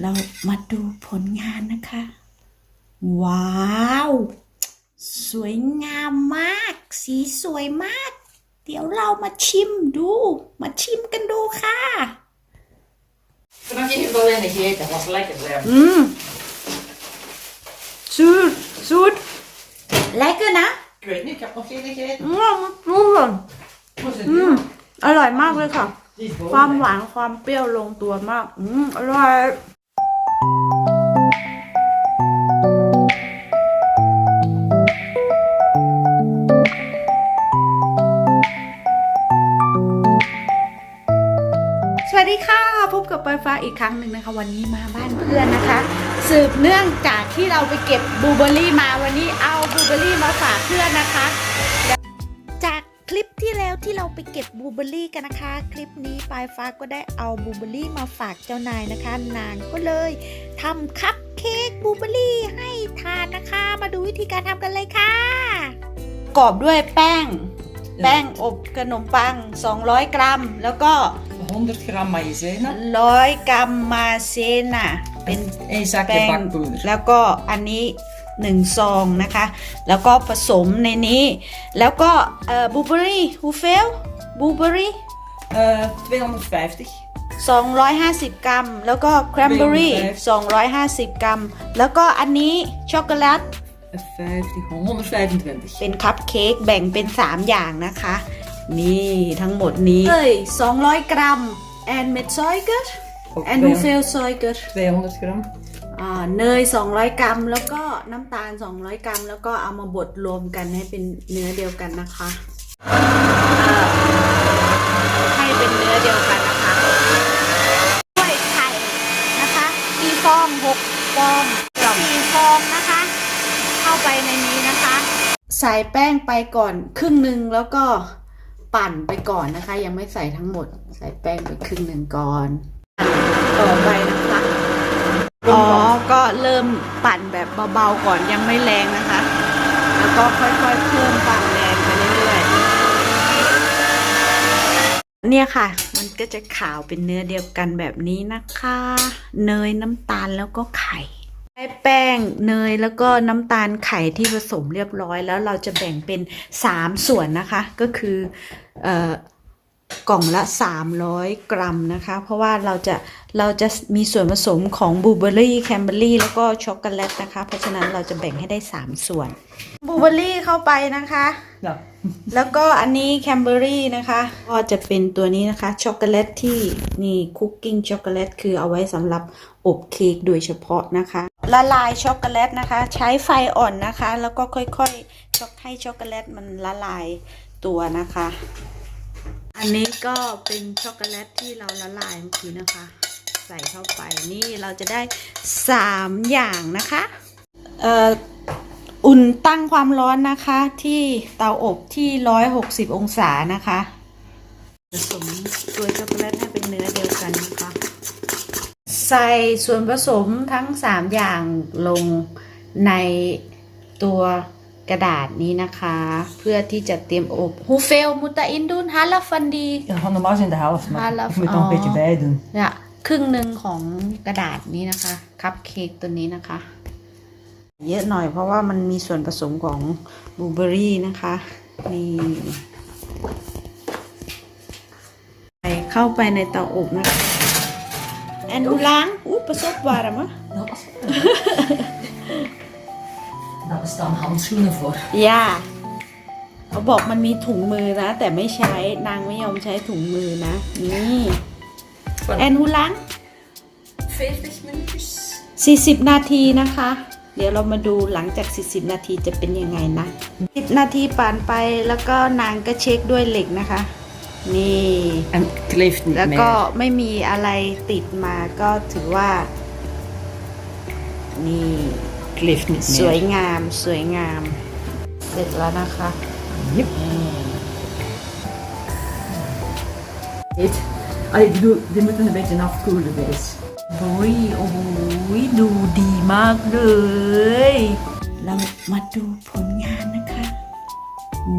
เรามาดูผลงานนะคะ ว้าว สวยงามมาก สีสวยมาก เดี๋ยวเรามาชิมดู มาชิมกันดูค่ะ Vanaf je heeft alleen gegeten, dat was lekker zeg. อืมสูดสูดแลกกันนะ Ik weet niet, ik heb nog geen gegeten. อืมรู้เลย Hoe is het อืมอร่อยมากเลยค่ะ Die is ความ boven. หวานความเปรี้ยวลงตัวมาก อืม อร่อยส วัสดีค่ะพบกับปอยฟ้าอีกครั้งหนึ่งนะคะ วันนี้มาบ้านเพื่อนนะคะ สืบเนื่องจากที่เราไปเก็บบลูเบอร์รี่มาวันนี้เอาบลูเบอร์รี่มาฝากเพื่อนนะคะ ที่แล้วที่เราไปเก็บบลูเบอร์รี่กันนะคะ คลิปนี้ปลายฟ้าก็ได้เอาบลูเบอร์รี่มาฝากเจ้านายนะคะ นางก็เลยทำคัพเค้กบลูเบอร์รี่ให้ทานนะคะ มาดูวิธีการทำกันเลยค่ะ กรอบด้วยแป้ง แป้งอบขนมปัง 200 กรัม แล้วก็ 100 gram maïzena 100กรัมมาเซน่ะเป็น en één zakje แป้ง bakpoeder. แล้วก็อันนี้ หนึ่งซองนะคะ แล้วก็ผสมในนี้ แล้วก็เอ่อบลูเบอรี่ฮูเฟลบลูเบอรี่ Eh, 250. 250 กรัม แล้วก็แครมเบอรี่250 กรัม แล้วก็อันนี้ช็อกโกแลต Eh, 50, 125. เป็นคัพเค้กแบ่งเป็น 3 อย่างนะคะ นี่ทั้งหมดนี้เลย200 กรัม and met suiker Ook and hoeveel suiker 200 gram. อ่าเนย 200 กรัม แล้วก็น้ำตาล 200 กรัม แล้วก็เอามาบดรวมกันให้เป็นเนื้อเดียวกันนะคะเอ่อให้เป็นเนื้อเดียวกันนะคะถ้วยไข่นะคะกี่ฟอง6ฟองสี่ฟองนะคะ เข้าไปในนี้นะคะ ใส่แป้งไปก่อนครึ่งหนึ่งแล้วก็ปั่นไปก่อนนะคะ ยังไม่ใส่ทั้งหมด ใส่แป้งไปครึ่งหนึ่งก่อน ต่อไปนะคะ อ๋อ ก็เริ่มปั่นแบบเบาๆก่อนยังไม่แรงนะคะ แล้วก็ค่อยๆเพิ่มความแรงไปเรื่อยๆ เนี่ยค่ะ มันก็จะขาวเป็นเนื้อเดียวกันแบบนี้นะคะ เนยน้ำตาลแล้วก็ไข่ได้แป้งเนยแล้วก็น้ำตาลไข่ที่ผสมเรียบร้อย แล้วเราจะแบ่งเป็น 3 ส่วนนะคะ ก็คือเอ่อ กล่องละ 300 กรัมนะคะ เพราะว่าเราจะเราจะมีส่วนผสมของบลูเบอร์รี่แคนเบอร์รี่แล้วก็ช็อกโกแลตนะคะ เพราะฉะนั้นเราจะแบ่งให้ได้ 3 ส่วนบลูเบอร์รี่เข้าไปนะคะ Nou, แล้วก็อันนี้แคนเบอรี่นะคะ ก็จะเป็นตัวนี้นะคะช็อกโกแลตที่นี่คุกกิ้งช็อกโกแลตคือเอาไว้สำหรับอบเค้กโดยเฉพาะนะคะ ละลายช็อกโกแลตนะคะ ใช้ไฟอ่อนนะคะ แล้วก็ค่อยๆช็อกให้ช็อกโกแลตมันละลายตัวนะคะ อันนี้ก็เป็นช็อกโกแลตที่เราละลายเมื่อกี้นะคะ ใส่เข้าไปนี่เราจะได้ 3 อย่างนะคะเอ่ออุ่นตั้งความร้อนนะคะที่เตาอบที่ 160 องศานะคะผสมตัวช็อกโกแลตให้เป็นเนื้อเดียวกันนะคะใส่ส่วนผสมทั้ง 3 อย่างลงในตัว กระดาษนี้นะคะ เพื่อที่จะเตรียมอบฮูเฟลมุตาอินดุนฮาลาฟันดี ja, van normaal zijn de helft, maar Half, ik moet nog een beetje oh. bij doen. เนี่ยครึ่งหนึ่งของกระดาษนี้นะคะ คัพเค้กตัวนี้นะคะ เยอะหน่อยเพราะว่ามันมีส่วนผสมของบลูเบอร์รี่นะคะนี่ใส่เข้าไปในเตาอบนะคะแอนดูล้างอู้ประสบวารมะ Daar bestaan handschoenen voor. ย่าเขาบอกมันมีถุงมือนะ แต่ไม่ใช้นางไม่ยอมใช้ถุงมือนะ นี่แอนฮูล้าง40 minuutjes. 40 นาทีนะคะ เดี๋ยวเรามาดูหลังจาก 40 นาทีจะเป็นยังไงนะ 10 นาทีผ่านไปแล้วก็นางก็เช็คด้วยเหล็กนะคะ นี่ En het kleeft niet แล้วก็ meer. ไม่มีอะไรติดมาก็ถือว่า นี่ Het kleeft niet สวย meer. งามสวยงาม เสร็จแล้วนะคะ Yep. Dit. Allee, ik bedoel, die moeten een beetje afkoelen deze. โอ้ยโอ้โหดูดีมากเลย เรามาดูผลงานนะคะ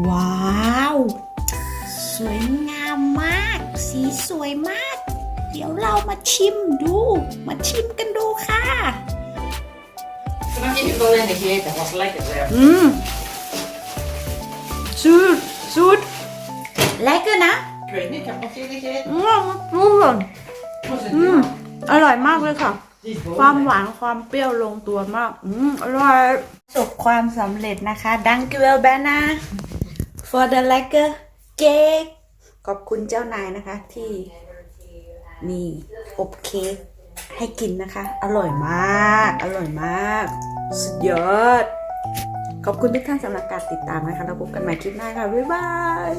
ว้าว สวยงามมาก สีสวยมาก เดี๋ยวเรามาชิมดู มาชิมกันดู je hebt alleen gegeten, dat was lekker zeg. อืมซูดซูดเลกเกอร์นะ Ik weet niet, ik heb nog geen gegeten. อืมซูด Was het อืมอร่อยมากเลยค่ะ Die is ความ boven. หวานความเปรี้ยวลงตัวมาก อืม อร่อยประสบความสำเร็จนะคะ ดังกิเวลแบนา for the lekker cake ขอบคุณเจ้านายนะคะ ที่นี่อบเค้กให้กินนะคะ อร่อยมาก อร่อยมาก สุดยอด ขอบคุณทุกท่านสำหรับการติดตามนะคะแล้วพบกันใหม่คลิปหน้าค่ะ บ๊ายบาย